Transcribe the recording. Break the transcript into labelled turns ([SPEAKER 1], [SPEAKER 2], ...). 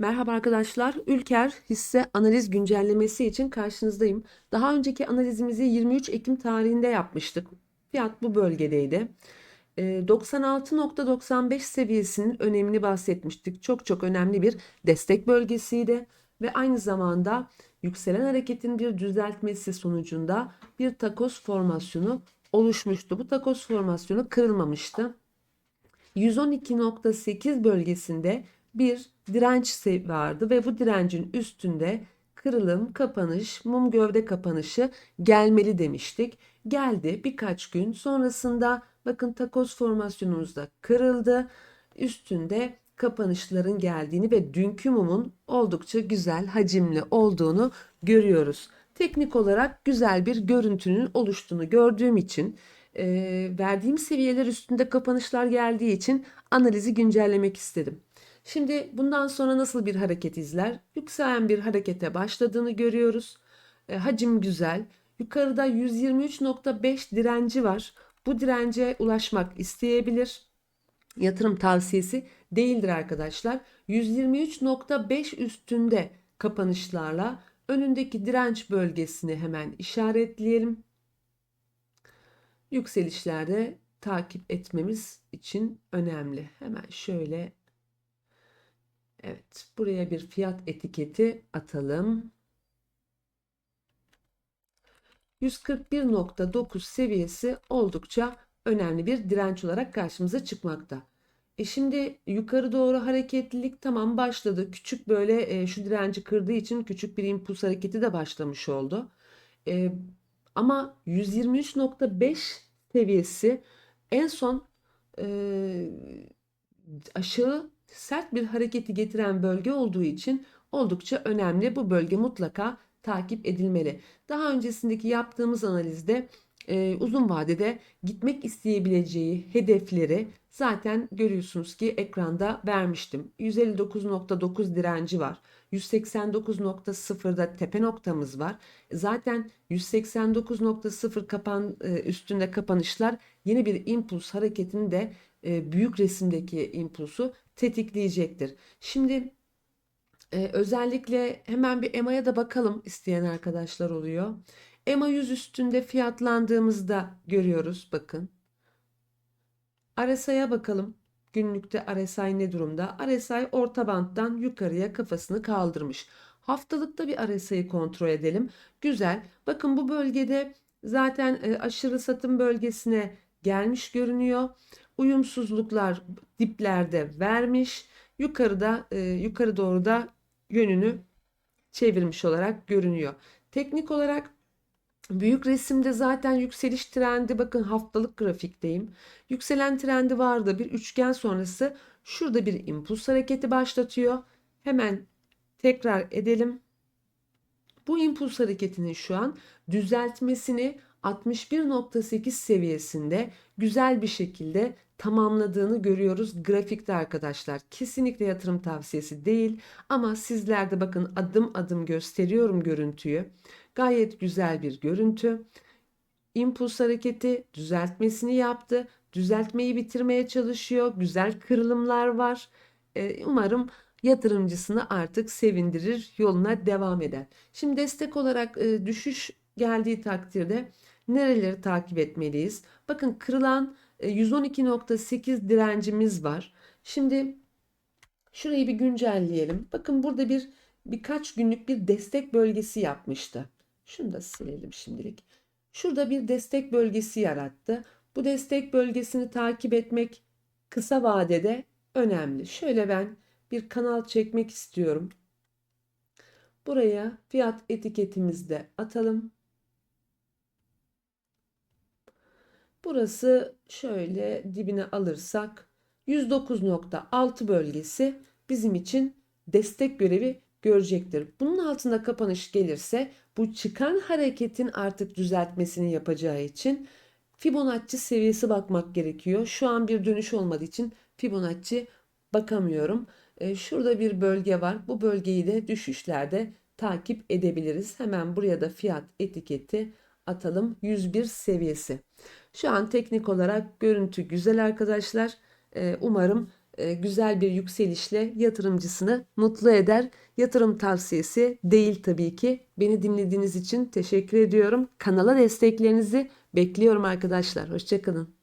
[SPEAKER 1] Merhaba arkadaşlar. Ülker hisse analiz güncellemesi için karşınızdayım. Daha önceki analizimizi 23 Ekim tarihinde yapmıştık. Fiyat bu bölgedeydi. Ee, 96.95 seviyesinin önemini bahsetmiştik. Çok çok önemli bir destek bölgesiydi ve aynı zamanda yükselen hareketin bir düzeltmesi sonucunda bir takoz formasyonu oluşmuştu. Bu takoz formasyonu kırılmamıştı. 112.8 bölgesinde bir direnç vardı ve bu direncin üstünde kırılım, kapanış, mum gövde kapanışı gelmeli demiştik. Geldi birkaç gün sonrasında bakın takoz formasyonumuzda kırıldı. Üstünde kapanışların geldiğini ve dünkü mumun oldukça güzel, hacimli olduğunu görüyoruz. Teknik olarak güzel bir görüntünün oluştuğunu gördüğüm için e, verdiğim seviyeler üstünde kapanışlar geldiği için analizi güncellemek istedim. Şimdi bundan sonra nasıl bir hareket izler? Yükselen bir harekete başladığını görüyoruz. E, hacim güzel. Yukarıda 123.5 direnci var. Bu dirence ulaşmak isteyebilir. Yatırım tavsiyesi değildir arkadaşlar. 123.5 üstünde kapanışlarla önündeki direnç bölgesini hemen işaretleyelim. Yükselişlerde takip etmemiz için önemli. Hemen şöyle Evet, buraya bir fiyat etiketi atalım. 141.9 seviyesi oldukça önemli bir direnç olarak karşımıza çıkmakta. E şimdi yukarı doğru hareketlilik tamam başladı. Küçük böyle e, şu direnci kırdığı için küçük bir impuls hareketi de başlamış oldu. E, ama 123.5 seviyesi en son e, aşağı sert bir hareketi getiren bölge olduğu için oldukça önemli. Bu bölge mutlaka takip edilmeli. Daha öncesindeki yaptığımız analizde e, uzun vadede gitmek isteyebileceği hedefleri zaten görüyorsunuz ki ekranda vermiştim. 159.9 direnci var. 189.0'da tepe noktamız var. Zaten 189.0 kapan e, üstünde kapanışlar yeni bir impuls hareketini de e, büyük resimdeki impulsu tetikleyecektir. Şimdi e, özellikle hemen bir EMA'ya da bakalım isteyen arkadaşlar oluyor. EMA 100 üstünde fiyatlandığımızda görüyoruz bakın. RSI'ya bakalım. Günlükte RSI ne durumda? RSI orta banttan yukarıya kafasını kaldırmış. Haftalıkta bir RSI'yi kontrol edelim. Güzel. Bakın bu bölgede zaten e, aşırı satım bölgesine gelmiş görünüyor. Uyumsuzluklar diplerde vermiş. Yukarıda e, yukarı doğru da yönünü çevirmiş olarak görünüyor. Teknik olarak Büyük resimde zaten yükseliş trendi bakın haftalık grafikteyim. Yükselen trendi vardı. Bir üçgen sonrası şurada bir impuls hareketi başlatıyor. Hemen tekrar edelim. Bu impuls hareketinin şu an düzeltmesini 61.8 seviyesinde güzel bir şekilde tamamladığını görüyoruz grafikte arkadaşlar. Kesinlikle yatırım tavsiyesi değil ama sizler de bakın adım adım gösteriyorum görüntüyü. Gayet güzel bir görüntü. İmpuls hareketi düzeltmesini yaptı. Düzeltmeyi bitirmeye çalışıyor. Güzel kırılımlar var. Ee, umarım yatırımcısını artık sevindirir, yoluna devam eder. Şimdi destek olarak e, düşüş geldiği takdirde nereleri takip etmeliyiz? Bakın kırılan 112.8 e, direncimiz var. Şimdi şurayı bir güncelleyelim. Bakın burada bir birkaç günlük bir destek bölgesi yapmıştı. Şunu da silelim şimdilik. Şurada bir destek bölgesi yarattı. Bu destek bölgesini takip etmek kısa vadede önemli. Şöyle ben bir kanal çekmek istiyorum. Buraya fiyat etiketimizi de atalım. Burası şöyle dibine alırsak 109.6 bölgesi bizim için destek görevi görecektir. Bunun altında kapanış gelirse bu çıkan hareketin artık düzeltmesini yapacağı için Fibonacci seviyesi bakmak gerekiyor. Şu an bir dönüş olmadığı için Fibonacci bakamıyorum. E, şurada bir bölge var. Bu bölgeyi de düşüşlerde takip edebiliriz. Hemen buraya da fiyat etiketi atalım. 101 seviyesi. Şu an teknik olarak görüntü güzel arkadaşlar. Ee, umarım e, güzel bir yükselişle yatırımcısını mutlu eder. Yatırım tavsiyesi değil tabii ki. Beni dinlediğiniz için teşekkür ediyorum. Kanala desteklerinizi bekliyorum arkadaşlar. Hoşçakalın.